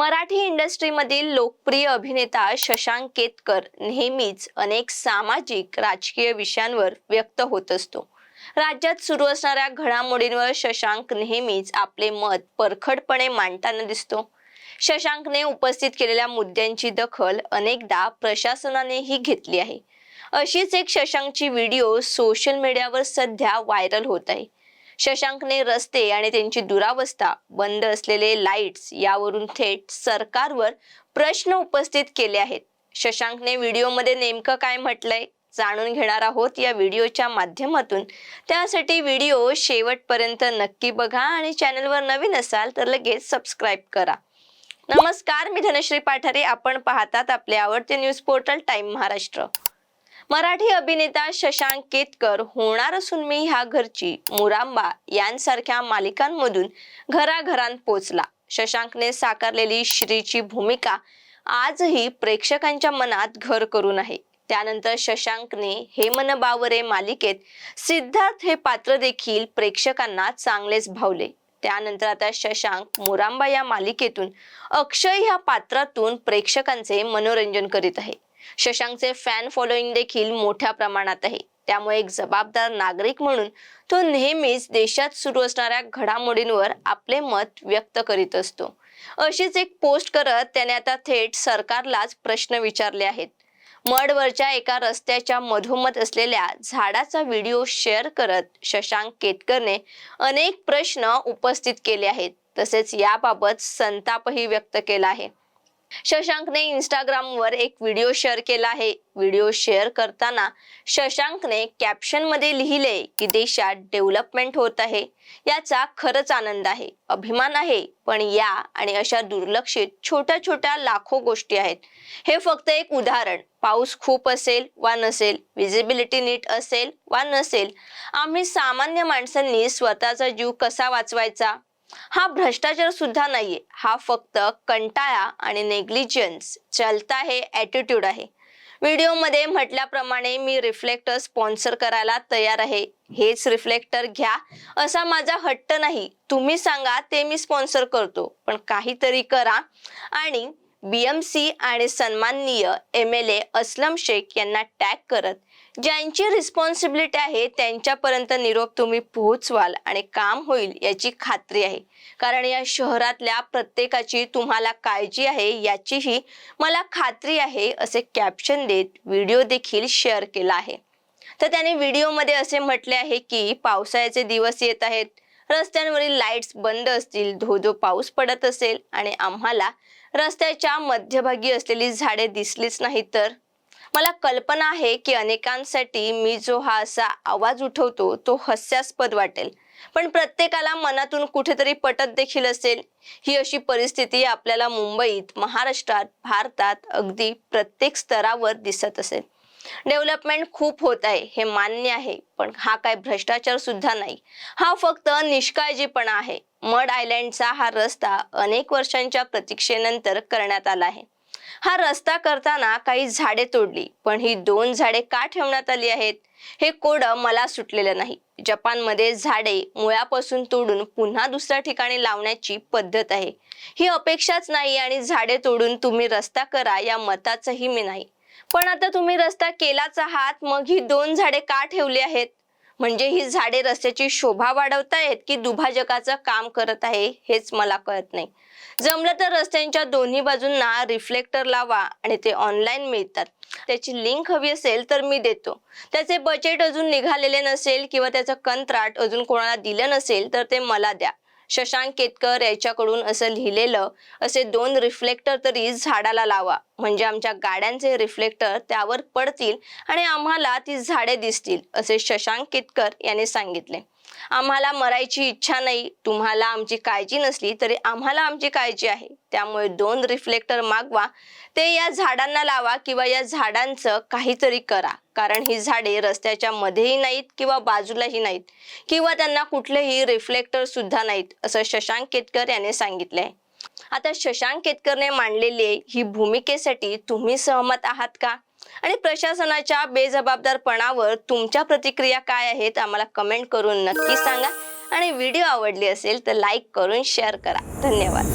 मराठी इंडस्ट्रीमधील लोकप्रिय अभिनेता शशांक केतकर नेहमीच अनेक सामाजिक राजकीय विषयांवर व्यक्त होत असतो. राज्यात सुरू असणाऱ्या घडामोडींवर शशांक नेहमीच आपले मत परखडपणे मांडताना दिसतो. शशांकने उपस्थित केलेल्या मुद्द्यांची दखल अनेकदा प्रशासनानेही घेतली आहे. अशीच एक शशांकची व्हिडिओ सोशल मीडियावर सध्या व्हायरल होत आहे. शशांकने रस्ते आणि त्यांची दुरावस्था बंद असलेले लाईट्स यावरून थेट सरकारवर प्रश्न उपस्थित केले आहेत. शशांकने व्हिडिओमध्ये नेमकं काय म्हटलंय जाणून घेणार आहोत या व्हिडिओच्या माध्यमातून. त्यासाठी व्हिडिओ शेवटपर्यंत नक्की बघा आणि चॅनलवर नवीन असाल तर लगेच सबस्क्राईब करा. नमस्कार मी धनश्री पाठारे. आपण पाहतात आपले आवडते news portal time Maharashtra Marathi अभिनेता शशांक केतकर होणार असून मी ह्या घरची मुरांबा यांसारख्या मालिकांमधून घराघरांत पोचला. शशांकने साकारलेली श्रीची भूमिका आजही प्रेक्षकांच्या मनात घर करून आहे. त्यानंतर शशांकने हे मन बावरे मालिकेत सिद्धार्थ हे पात्र देखील प्रेक्षकांना चांगलेच भावले. त्यानंतर आता शशांक मुरांबा या मालिकेतून अक्षय ह्या पात्रातून प्रेक्षकांचे मनोरंजन करीत आहे. शशांकचे फॅन फॉलोईंग देखील मोठ्या प्रमाणात आहे. त्यामुळे एक जबाबदार नागरिक म्हणून तो नेहमीच देशात सुरू असणाऱ्या घडामोडींवर आपले मत व्यक्त करीत असतो. अशीच एक पोस्ट करत त्याने आता थेट सरकारलाच प्रश्न विचारले आहेत. मडवरच्या एका रस्त्याच्या मधोमध असलेल्या झाडाचा व्हिडिओ शेअर करत शशांक केतकरने अनेक प्रश्न उपस्थित केले आहेत. तसेच याबाबत संतापही व्यक्त केला आहे. शशांकने इंस्टाग्रामवर एक व्हिडिओ शेअर केला आहे. व्हिडिओ शेअर करताना शशांकने कॅप्शनमध्ये लिहिले की देशात डेव्हलपमेंट होत आहे. याचा खरंच आनंद आहे अभिमान आहे. पण या आणि अशा दुर्लक्षित छोट्या छोट्या लाखो गोष्टी आहेत. हे फक्त एक उदाहरण. पाऊस खूप असेल वा नसेल विजिबिलिटी नीट असेल वा नसेल आम्ही सामान्य माणसांनी स्वतःचा जीव कसा वाचवायचा? हा भ्रष्टाचार सुद्धा नाहीये. हा फक्त कंटाळा आणि नेग्लिजन्स चलता हे ॲटिट्यूड आहे. व्हिडिओमध्ये म्हटल्याप्रमाणे मी रिफ्लेक्टर स्पॉन्सर करायला तयार आहे. हेच रिफ्लेक्टर घ्या. असा माझा हट्ट नाही. तुम्ही सांगा ते मी स्पॉन्सर करतो. पण काहीतरी करा. आणि बीएमसी आणि सन्माननीय M L A Aslam Shaikh यांना टॅग करत ज्यांची रिस्पॉन्सिबिलिटी आहे त्यांच्यापर्यंत निरोप तुम्ही पोहोचवाल आणि काम होईल याची खात्री आहे. कारण या शहरातल्या प्रत्येकाची तुम्हाला काळजी आहे याचीही मला खात्री आहे असे कॅप्शन देत व्हिडिओ देखील शेअर केला आहे. तर त्याने व्हिडिओमध्ये असे म्हटले आहे की पावसाळ्याचे दिवस येत आहेत रस्त्यांवरील लाईट्स बंद असतील धो धो पाऊस पडत असेल आणि आम्हाला रस्त्याच्या मध्यभागी असलेली झाडे दिसलीच नाही तर? मला कल्पना आहे की अनेकांसाठी मी जो हा असा आवाज उठवतो तो हास्यास्पद वाटेल. पण प्रत्येकाला मनातून कुठेतरी पटत देखील असेल. ही अशी परिस्थिती आपल्याला मुंबईत महाराष्ट्रात भारतात अगदी प्रत्येक स्तरावर दिसत असेल. डेव्हलपमेंट खूप होत आहे हे मान्य आहे पण हा काय भ्रष्टाचार सुद्धा नाही. हा फक्त निष्काळजीपणा आहे. मड आयलँडचा हा रस्ता अनेक वर्षांच्या प्रतीक्षेनंतर करण्यात आला आहे. हा रस्ता करताना काही झाडे तोडली पण ही दोन झाडे का ठेवण्यात आली आहेत? हे कोड मला सुटलेलं नाही. जपानमध्ये झाडे मुळापासून तोडून पुन्हा दुसऱ्या ठिकाणी लावण्याची पद्धत आहे. ही अपेक्षाच नाही आणि झाडे तोडून तुम्ही रस्ता करा या मताचंही मी नाही. पण आता तुम्ही रस्ता केलाच आहात मग ही दोन झाडे का ठेवली आहेत? म्हणजे ही झाडे रस्त्याची शोभा वाढवतायत की दुभाजकाचं काम करत आहे हेच मला कळत नाही. जमलं तर रस्त्यांच्या दोन्ही बाजूंना रिफ्लेक्टर लावा आणि ते ऑनलाईन मिळतात. त्याची लिंक हवी असेल तर मी देतो. त्याचे बजेट अजून निघालेले नसेल किंवा त्याचं कंत्राट अजून कोणाला दिलं नसेल तर ते मला द्या. शशांक केतकर याच्याकडून असं लिहिलेलं असे दोन रिफ्लेक्टर तरी झाडाला लावा. म्हणजे आमच्या गाड्यांचे रिफ्लेक्टर त्यावर पडतील आणि आम्हाला ती झाडे दिसतील असे शशांक केतकर यांनी सांगितले. आम्हाला मरायची इच्छा नाही. तुम्हाला आमची काळजी नसली तरी आम्हाला आमची काळजी आहे. त्यामुळे दोन रिफ्लेक्टर मागवा. ते या झाडांना लावा किंवा या झाडांचं काहीतरी करा. कारण ही झाडे रस्त्याच्या मध्येही नाहीत किंवा बाजूलाही नाहीत. किंवा त्यांना कुठलेही रिफ्लेक्टर सुद्धा नाहीत असं शशांक केतकर याने सांगितलंय. आता शशांक केतकरने मांडलेली ही भूमिकेसाठी तुम्ही सहमत आहात का? आणि प्रशासनाच्या बेजबाबदारपणावर तुमच्या प्रतिक्रिया काय आहेत आम्हाला कमेंट करून नक्की सांगा. आणि व्हिडिओ आवडली असेल तर लाईक करून शेअर करा. धन्यवाद.